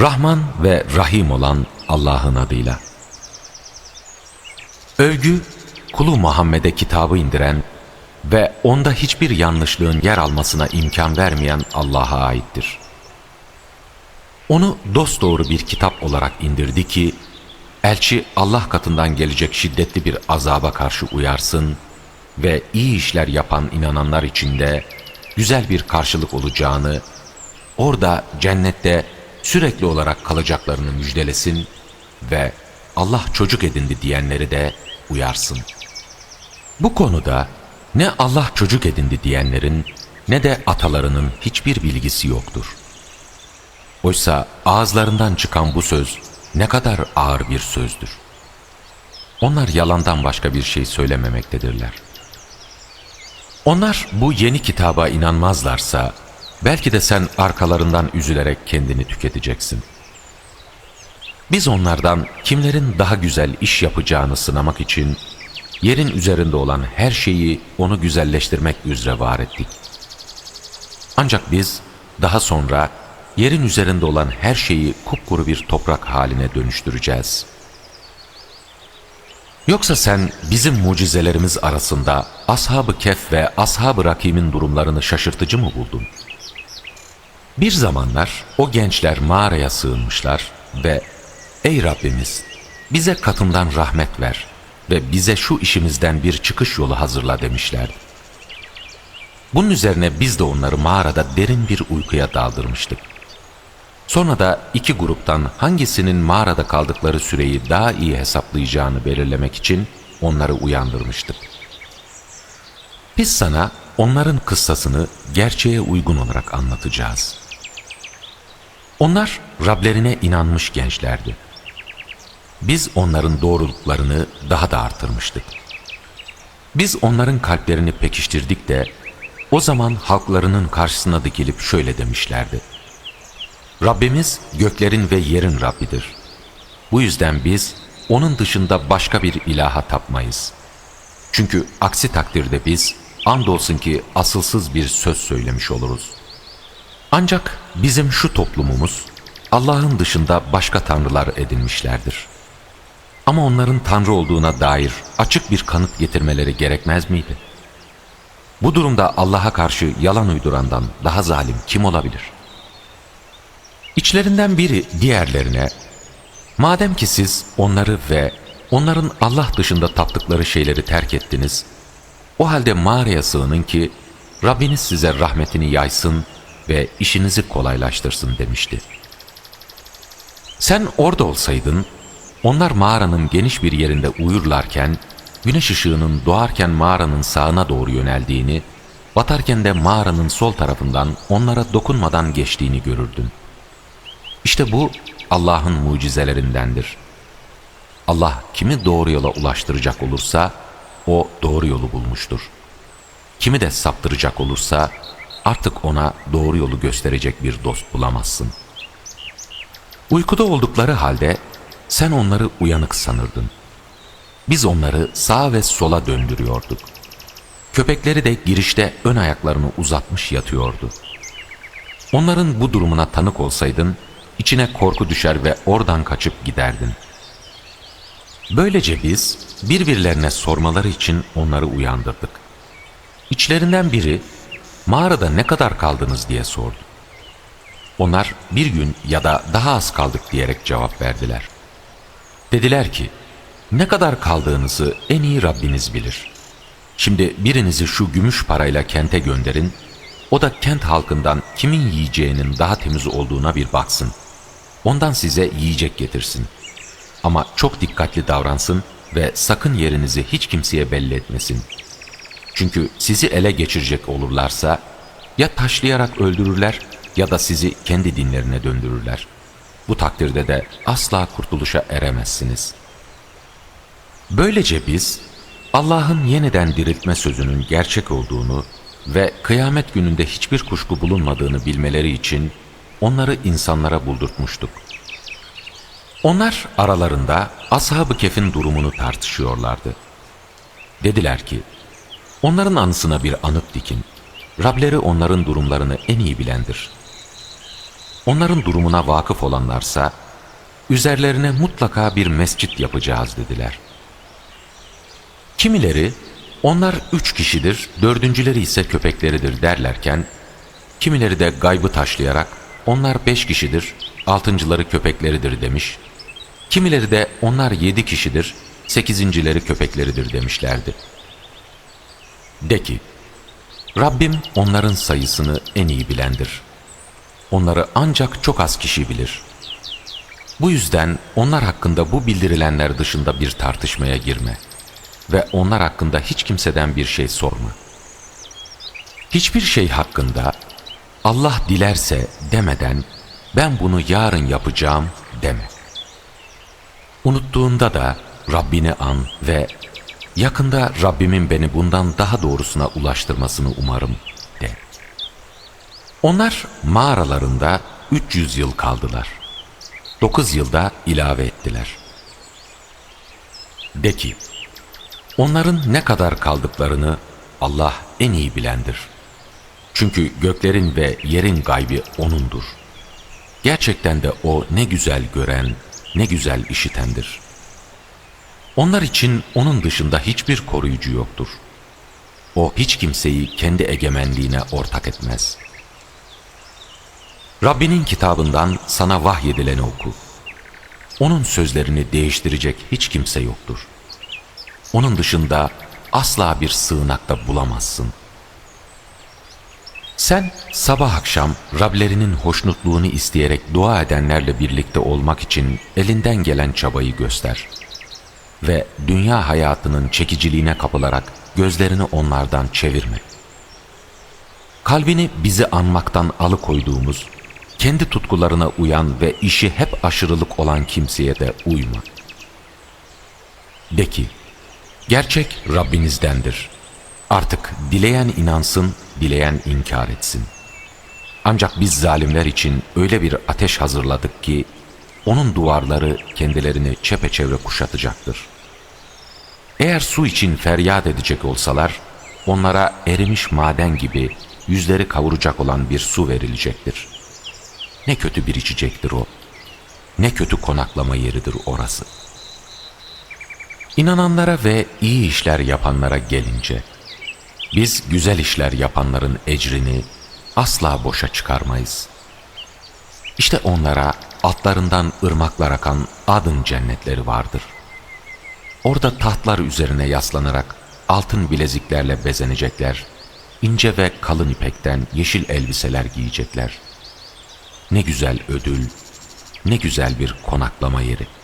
Rahman ve Rahim olan Allah'ın adıyla. Övgü, kulu Muhammed'e kitabı indiren ve onda hiçbir yanlışlığın yer almasına imkan vermeyen Allah'a aittir. Onu dosdoğru bir kitap olarak indirdi ki, elçi Allah katından gelecek şiddetli bir azaba karşı uyarsın ve iyi işler yapan inananlar içinde güzel bir karşılık olacağını, orada cennette sürekli olarak kalacaklarını müjdelesin ve Allah çocuk edindi diyenleri de uyarsın. Bu konuda ne Allah çocuk edindi diyenlerin ne de atalarının hiçbir bilgisi yoktur. Oysa ağızlarından çıkan bu söz ne kadar ağır bir sözdür. Onlar yalandan başka bir şey söylememektedirler. Onlar bu yeni kitaba inanmazlarsa belki de sen arkalarından üzülerek kendini tüketeceksin. Biz onlardan kimlerin daha güzel iş yapacağını sınamak için yerin üzerinde olan her şeyi onu güzelleştirmek üzere var ettik. Ancak biz daha sonra yerin üzerinde olan her şeyi kupkuru bir toprak haline dönüştüreceğiz. Yoksa sen bizim mucizelerimiz arasında Ashab-ı Kef ve Ashab-ı Rakim'in durumlarını şaşırtıcı mı buldun? Bir zamanlar o gençler mağaraya sığınmışlar ve ''Ey Rabbimiz bize katından rahmet ver ve bize şu işimizden bir çıkış yolu hazırla.'' demişlerdi. Bunun üzerine biz de onları mağarada derin bir uykuya daldırmıştık. Sonra da iki gruptan hangisinin mağarada kaldıkları süreyi daha iyi hesaplayacağını belirlemek için onları uyandırmıştık. Biz sana onların kıssasını gerçeğe uygun olarak anlatacağız. Onlar Rablerine inanmış gençlerdi. Biz onların doğruluklarını daha da artırmıştık. Biz onların kalplerini pekiştirdik de o zaman halklarının karşısına dikilip şöyle demişlerdi. Rabbimiz göklerin ve yerin Rabbidir. Bu yüzden biz onun dışında başka bir ilaha tapmayız. Çünkü aksi takdirde biz andolsun ki asılsız bir söz söylemiş oluruz. Ancak bizim şu toplumumuz Allah'ın dışında başka tanrılar edinmişlerdir. Ama onların tanrı olduğuna dair açık bir kanıt getirmeleri gerekmez miydi? Bu durumda Allah'a karşı yalan uydurandan daha zalim kim olabilir? İçlerinden biri diğerlerine, madem ki siz onları ve onların Allah dışında taptıkları şeyleri terk ettiniz, o halde mağaraya sığının ki Rabbiniz size rahmetini yaysın ve işinizi kolaylaştırsın demişti. Sen orada olsaydın, onlar mağaranın geniş bir yerinde uyurlarken, güneş ışığının doğarken mağaranın sağına doğru yöneldiğini, batarken de mağaranın sol tarafından onlara dokunmadan geçtiğini görürdün. İşte bu Allah'ın mucizelerindendir. Allah kimi doğru yola ulaştıracak olursa, o doğru yolu bulmuştur. Kimi de saptıracak olursa, artık ona doğru yolu gösterecek bir dost bulamazsın. Uykuda oldukları halde sen onları uyanık sanırdın. Biz onları sağa ve sola döndürüyorduk. Köpekleri de girişte ön ayaklarını uzatmış yatıyordu. Onların bu durumuna tanık olsaydın, içine korku düşer ve oradan kaçıp giderdin. Böylece biz birbirlerine sormaları için onları uyandırdık. İçlerinden biri, mağarada ne kadar kaldınız diye sordu. Onlar bir gün ya da daha az kaldık diyerek cevap verdiler. Dediler ki, ne kadar kaldığınızı en iyi Rabbiniz bilir. Şimdi birinizi şu gümüş parayla kente gönderin, o da kent halkından kimin yiyeceğinin daha temiz olduğuna bir baksın. Ondan size yiyecek getirsin. Ama çok dikkatli davransın ve sakın yerinizi hiç kimseye belli etmesin. Çünkü sizi ele geçirecek olurlarsa ya taşlayarak öldürürler ya da sizi kendi dinlerine döndürürler. Bu takdirde de asla kurtuluşa eremezsiniz. Böylece biz Allah'ın yeniden diriltme sözünün gerçek olduğunu ve kıyamet gününde hiçbir kuşku bulunmadığını bilmeleri için onları insanlara buldurtmuştuk. Onlar aralarında Ashab-ı Kef'in durumunu tartışıyorlardı. Dediler ki, onların anısına bir anıt dikin. Rableri onların durumlarını en iyi bilendir. Onların durumuna vakıf olanlarsa, üzerlerine mutlaka bir mescit yapacağız dediler. Kimileri, onlar üç kişidir, dördüncüleri ise köpekleridir derlerken, kimileri de gaybı taşlayarak, onlar beş kişidir, altıncıları köpekleridir demiş. Kimileri de onlar yedi kişidir, sekizincileri köpekleridir demişlerdi. De ki, Rabbim onların sayısını en iyi bilendir. Onları ancak çok az kişi bilir. Bu yüzden onlar hakkında bu bildirilenler dışında bir tartışmaya girme ve onlar hakkında hiç kimseden bir şey sorma. Hiçbir şey hakkında Allah dilerse demeden ben bunu yarın yapacağım deme. Unuttuğunda da Rabbini an ve yakında Rabbimin beni bundan daha doğrusuna ulaştırmasını umarım de. Onlar mağaralarında 300 yıl kaldılar. 9 yılda ilave ettiler. De ki, onların ne kadar kaldıklarını Allah en iyi bilendir. Çünkü göklerin ve yerin gaybi O'nundur. Gerçekten de O ne güzel gören, ne güzel işitendir. Onlar için O'nun dışında hiçbir koruyucu yoktur. O hiç kimseyi kendi egemenliğine ortak etmez. Rabbinin kitabından sana vahyedileni oku. Onun sözlerini değiştirecek hiç kimse yoktur. Onun dışında asla bir sığınakta bulamazsın. Sen sabah akşam Rablerinin hoşnutluğunu isteyerek dua edenlerle birlikte olmak için elinden gelen çabayı göster. Ve dünya hayatının çekiciliğine kapılarak gözlerini onlardan çevirme. Kalbini bizi anmaktan alıkoyduğumuz, kendi tutkularına uyan ve işi hep aşırılık olan kimseye de uyma. De ki, gerçek Rabbinizdendir. Artık dileyen inansın, dileyen inkar etsin. Ancak biz zalimler için öyle bir ateş hazırladık ki, onun duvarları kendilerini çepeçevre kuşatacaktır. Eğer su için feryat edecek olsalar, onlara erimiş maden gibi yüzleri kavuracak olan bir su verilecektir. Ne kötü bir içecektir o. Ne kötü konaklama yeridir orası. İnananlara ve iyi işler yapanlara gelince, biz güzel işler yapanların ecrini asla boşa çıkarmayız. İşte onlara altlarından ırmaklar akan adın cennetleri vardır. Orada tahtlar üzerine yaslanarak altın bileziklerle bezenecekler, ince ve kalın ipekten yeşil elbiseler giyecekler. Ne güzel ödül, ne güzel bir konaklama yeri.''